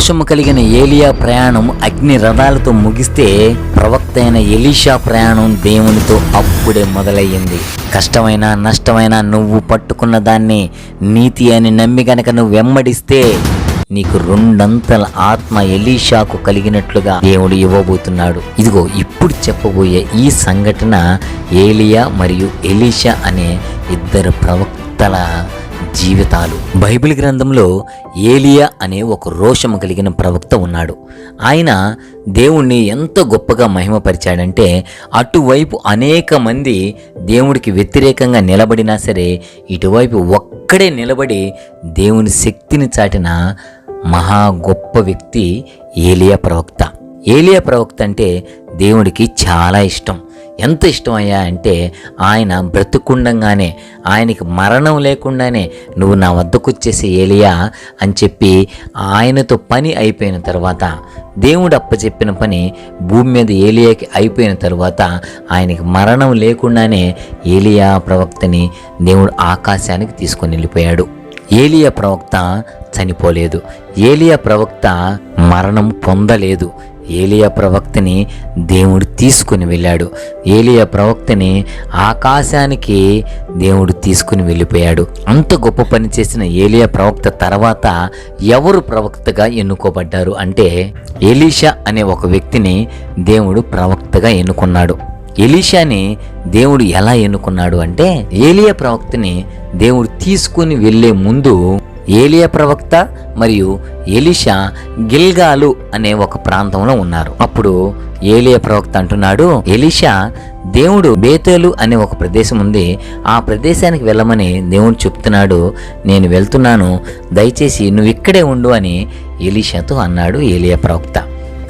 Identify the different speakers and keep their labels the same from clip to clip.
Speaker 1: రోషము కలిగిన ఏలియా ప్రయాణం అగ్ని రథాలతో ముగిస్తే ప్రవక్త అయిన ఎలీషా ప్రయాణం దేవునితో అప్పుడే మొదలయ్యింది. కష్టమైన నష్టమైన నువ్వు పట్టుకున్న దాన్ని నీతి అని నమ్మి గనక నువ్వు వెంబడిస్తే నీకు రెండంతల ఆత్మ ఎలీషాకు కలిగినట్లుగా దేవుడు ఇవ్వబోతున్నాడు. ఇదిగో ఇప్పుడు చెప్పబోయే ఈ సంఘటన ఏలియా మరియు ఎలీషా అనే ఇద్దరు ప్రవక్తల జీవితాలు. బైబిల్ గ్రంథంలో ఏలియా అనే ఒక రోషము కలిగిన ప్రవక్త ఉన్నాడు. ఆయన దేవుణ్ణి ఎంత గొప్పగా మహిమపరిచాడంటే అటువైపు అనేక మంది దేవుడికి వ్యతిరేకంగా నిలబడినా సరే ఇటువైపు ఒక్కడే నిలబడి దేవుని శక్తిని చాటిన మహా గొప్ప వ్యక్తి ఏలియా ప్రవక్త. ఏలియా ప్రవక్త అంటే దేవుడికి చాలా ఇష్టం. ఎంత ఇష్టం అయ్యా అంటే ఆయన బ్రతుకుండంగానే ఆయనకి మరణం లేకుండానే నువ్వు నా వద్దకు వచ్చేసి ఏలియా అని చెప్పి ఆయనతో పని అయిపోయిన తర్వాత దేవుడు అప్పచెప్పిన పని భూమి మీద ఏలియాకి అయిపోయిన తర్వాత ఆయనకి మరణం లేకుండానే ఏలియా ప్రవక్తని దేవుడు ఆకాశానికి తీసుకొని వెళ్ళిపోయాడు. ఏలియా ప్రవక్త చనిపోలేదు. ఏలియా ప్రవక్త మరణం పొందలేదు. ఏలియా ప్రవక్తని దేవుడు తీసుకుని వెళ్ళాడు. ఏలియా ప్రవక్తని ఆకాశానికి దేవుడు తీసుకుని వెళ్ళిపోయాడు. అంత గొప్ప పని చేసిన ఏలియా ప్రవక్త తర్వాత ఎవరు ప్రవక్తగా ఎన్నుకోబడ్డారు అంటే ఎలీషా అనే ఒక వ్యక్తిని దేవుడు ప్రవక్తగా ఎన్నుకున్నాడు. ఎలీషాని దేవుడు ఎలా ఎన్నుకున్నాడు అంటే ఏలియా ప్రవక్తని దేవుడు తీసుకుని వెళ్ళే ముందు ఏలియా ప్రవక్త మరియు ఎలిషా గిల్గాలు అనే ఒక ప్రాంతంలో ఉన్నారు. అప్పుడు ఏలియా ప్రవక్త అంటున్నాడు ఎలిషా దేవుడు బేతేలు అనే ఒక ప్రదేశం ఉంది. ఆ ప్రదేశానికి వెళ్ళమని దేవుడు చెప్తున్నాడు. నేను వెళ్తున్నాను. దయచేసి నువ్వు ఇక్కడే ఉండు అని ఎలీషాతో అన్నాడు ఏలియా ప్రవక్త.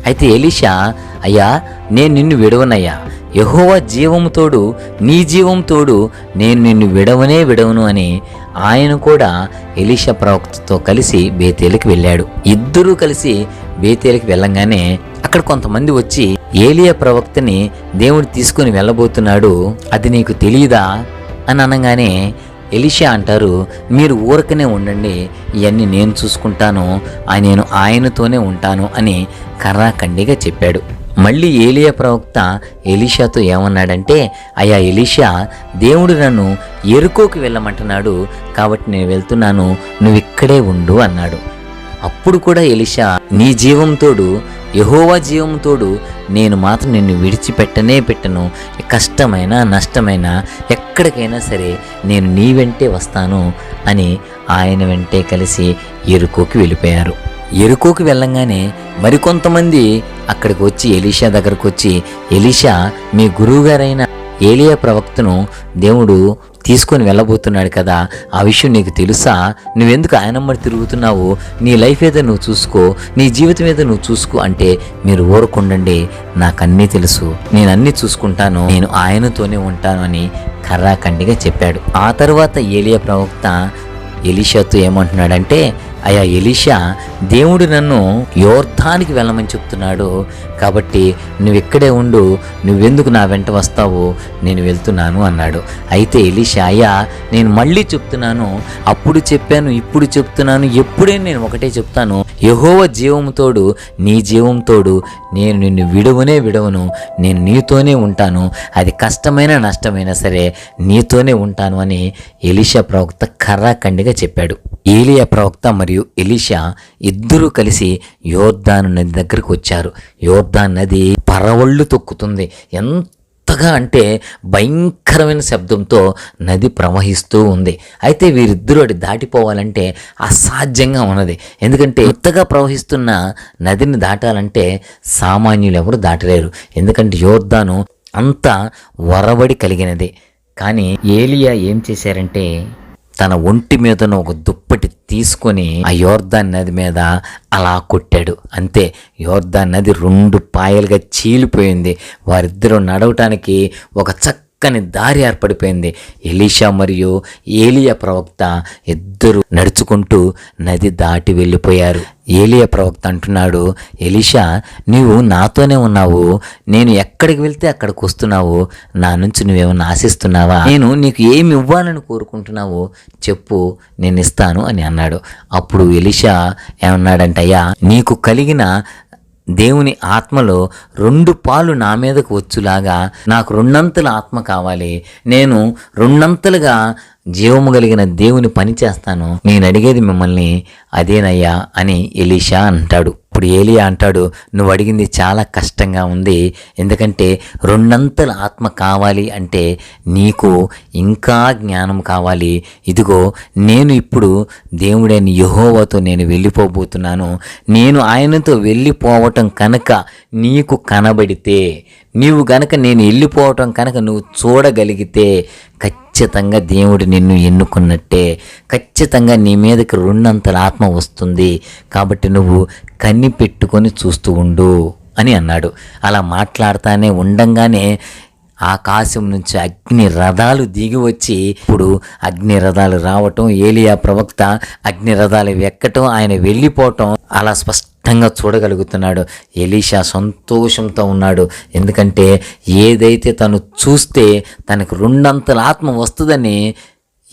Speaker 1: అయితే ఎలీషా అయ్యా నేను నిన్ను విడవనయ్యా. యహోవా జీవము తోడు నీ జీవం తోడు నేను నిన్ను విడవనే విడవను అని ఆయన కూడా ఎలీష ప్రవక్తతో కలిసి బేతేలుకి వెళ్ళాడు. ఇద్దరూ కలిసి బేతేలుకి వెళ్ళంగానే అక్కడ కొంతమంది వచ్చి ఏలియా ప్రవక్తని దేవుడు తీసుకుని వెళ్ళబోతున్నాడు అది నీకు తెలియదా అని అనగానే ఎలిషా అంటారు మీరు ఊరకనే ఉండండి ఇవన్నీ నేను చూసుకుంటాను నేను ఆయనతోనే ఉంటాను అని కర్రాఖండిగా చెప్పాడు. మళ్ళీ ఏలియా ప్రవక్త ఎలీషాతో ఏమన్నాడంటే అయ్యా ఎలీషా దేవుడు నన్ను ఎరుకోకి వెళ్ళమంటున్నాడు కాబట్టి నేను వెళ్తున్నాను నువ్వు ఇక్కడే ఉండు అన్నాడు. అప్పుడు కూడా ఎలిషా నీ జీవంతోడు యహోవా జీవంతోడు నేను మాత్రం నిన్ను విడిచిపెట్టనే పెట్టను. కష్టమైన నష్టమైన ఎక్కడికైనా సరే నేను నీ వెంటే వస్తాను అని ఆయన వెంటే కలిసి ఎరుకోకి వెళ్ళిపోయారు. ఎరుకోకి వెళ్ళంగానే మరికొంతమంది అక్కడికి వచ్చి ఎలీషా దగ్గరకు వచ్చి ఎలీషా మీ గురువుగారైన ఏలియా ప్రవక్తను దేవుడు తీసుకొని వెళ్ళబోతున్నాడు కదా. ఆ విషయం నీకు తెలుసా? నువ్వెందుకు ఆయనమ్మడి తిరుగుతున్నావు? నీ లైఫ్ ఏదో నువ్వు చూసుకో నీ జీవితం ఏదో నువ్వు చూసుకో అంటే మీరు ఊరకుండండి. నాకు అన్నీ తెలుసు. నేను అన్నీ చూసుకుంటాను. నేను ఆయనతోనే ఉంటాను అని కర్రాఖండిగా చెప్పాడు. ఆ తర్వాత ఏలియా ప్రవక్త ఎలీషాతో ఏమంటున్నాడంటే అయా ఎలీషా దేవుడు నన్ను యోర్ధానికి వెళ్ళమని చెప్తున్నాడు. కాబట్టి నువ్వెక్కడే ఉండు నువ్వెందుకు నా వెంట వస్తావు నేను వెళ్తున్నాను అన్నాడు. అయితే ఎలీషా అయ్యా నేను మళ్ళీ చెప్తున్నాను అప్పుడు చెప్పాను ఇప్పుడు చెప్తున్నాను ఎప్పుడే నేను ఒకటే చెప్తాను. యహోవ జీవంతోడు నీ జీవంతోడు నేను నిన్ను విడవనే విడవను నేను నీతోనే ఉంటాను. అది కష్టమైన నష్టమైనా సరే నీతోనే ఉంటాను అని ఎలీషా ప్రవక్త కర్రాఖండిగా చెప్పాడు. ఏలియా ప్రవక్త మరియు ఎలిషా ఇద్దరూ కలిసి యోర్దాను నది దగ్గరికి వచ్చారు. యోర్ధాన్ నది పరవళ్ళు తొక్కుతుంది. ఎంతగా అంటే భయంకరమైన శబ్దంతో నది ప్రవహిస్తూ ఉంది. అయితే వీరిద్దరూ అటు దాటిపోవాలంటే అసాధ్యంగా ఉన్నది. ఎందుకంటే ఎంతగా ప్రవహిస్తున్న నదిని దాటాలంటే సామాన్యులు ఎవరు దాటలేరు. ఎందుకంటే యోర్ధాను అంత వరబడి కలిగినది. కానీ ఏలియా ఏం చేశారంటే తన ఒంటి మీదను ఒక దుప్పటి తీసుకొని ఆ యోర్దాన్ నది మీద అలా కొట్టాడు. అంతే యోర్దాన్ నది రెండు పాయలుగా చీలిపోయింది. వారిద్దరూ నడవటానికి ఒక చక్క చక్కని దారి ఏర్పడిపోయింది. ఎలీషా మరియు ఏలియా ప్రవక్త ఇద్దరు నడుచుకుంటూ నది దాటి వెళ్ళిపోయారు. ఏలియా ప్రవక్త అంటున్నాడు ఎలీషా నీవు నాతోనే ఉన్నావు. నేను ఎక్కడికి వెళ్తే అక్కడికి వస్తున్నావు. నా నుంచి నువ్వేమన్నా ఆశిస్తున్నావా? నేను నీకు ఏమి ఇవ్వాలని కోరుకుంటున్నావు చెప్పు నేను ఇస్తాను అని అన్నాడు. అప్పుడు ఎలీషా ఏమన్నాడంటే అయ్యా నీకు కలిగిన దేవుని ఆత్మలో రెండు పాలు నా మీదకు వచ్చులాగా నాకు రెండంతల ఆత్మ కావాలి. నేను రెండంతలుగా జీవము కలిగిన దేవుని పని చేస్తాను. నేను అడిగేది మిమ్మల్ని అదేనయ్యా అని ఎలీషా అంటాడు. ఇప్పుడు ఏలియా అంటాడు నువ్వు అడిగింది చాలా కష్టంగా ఉంది. ఎందుకంటే రెండంతల ఆత్మ కావాలి అంటే నీకు ఇంకా జ్ఞానం కావాలి. ఇదిగో నేను ఇప్పుడు దేవుడైన యహోవతో నేను వెళ్ళిపోబోతున్నాను. నేను ఆయనతో వెళ్ళిపోవటం కనుక నీకు కనబడితే నీవు గనక నేను వెళ్ళిపోవటం కనుక నువ్వు చూడగలిగితే ఖచ్చితంగా ఖచ్చితంగా దేవుడు నిన్ను ఎన్నుకున్నట్టే ఖచ్చితంగా నీ మీదకి రెండంతల ఆత్మ వస్తుంది. కాబట్టి నువ్వు కన్ని పెట్టుకొని చూస్తూ ఉండు అని అన్నాడు. అలా మాట్లాడుతానే ఉండంగానే ఆకాశం నుంచి అగ్ని రథాలు దిగి వచ్చి ఇప్పుడు అగ్ని రథాలు రావటం ఏలియా ప్రవక్త అగ్ని రథాలు ఎక్కటం ఆయన వెళ్ళిపోవటం అలా స్పష్టంగా చూడగలుగుతున్నాడు. ఎలీషా సంతోషంతో ఉన్నాడు. ఎందుకంటే ఏదైతే తను చూస్తే తనకు రెండంతల ఆత్మ వస్తుందని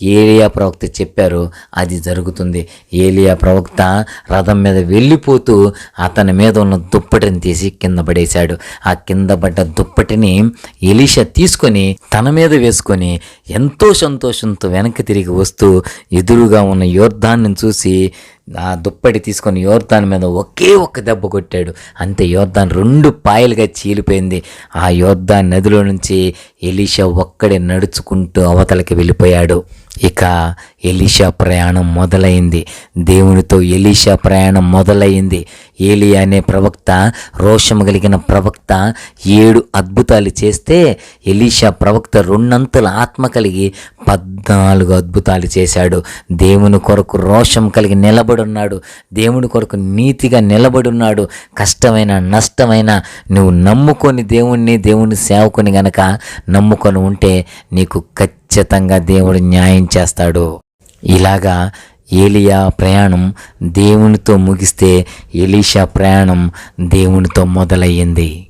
Speaker 1: ఏలియా ప్రవక్త చెప్పారు. అది జరుగుతుంది. ఏలియా ప్రవక్త రథం మీద వెళ్ళిపోతూ అతని మీద ఉన్న దుప్పటిని తీసి కింద పడేశాడు. ఆ కింద పడ్డ దుప్పటిని ఎలీషా తీసుకొని తన మీద వేసుకొని ఎంతో సంతోషంతో వెనక్కి తిరిగి వస్తూ ఎదురుగా ఉన్న యోర్ధాన్ని చూసి ఆ దుప్పటి తీసుకొని యోర్దాన్ మీద ఒకే ఒక్క దెబ్బ కొట్టాడు. అంతే యోర్దాన్ రెండు పాయలుగా చీలిపోయింది. ఆ యోర్దాన్ నదిలో నుంచి ఎలీషా ఒక్కడే నడుచుకుంటూ అవతలకి వెళ్ళిపోయాడు. ఇక ఎలీషా ప్రయాణం మొదలైంది. దేవునితో ఎలీషా ప్రయాణం మొదలైంది. ఏలి అనే ప్రవక్త రోషం కలిగిన ప్రవక్త ఏడు అద్భుతాలు చేస్తే ఎలీషా ప్రవక్త రెండంతల ఆత్మ కలిగి పద్నాలుగు అద్భుతాలు చేశాడు. దేవుని కొరకు రోషం కలిగి నిలబడున్నాడు. దేవుని కొరకు నీతిగా నిలబడున్నాడు. కష్టమైన నష్టమైన నువ్వు నమ్ముకొని దేవుణ్ణి దేవుని సేవకుని గనక నమ్ముకొని ఉంటే నీకు ఖచ్చితంగా దేవుడు న్యాయం చేస్తాడు. ఇలాగా ఏలియా ప్రయాణం దేవునితో ముగిస్తే ఎలీషా ప్రయాణం దేవునితో మొదలయ్యింది.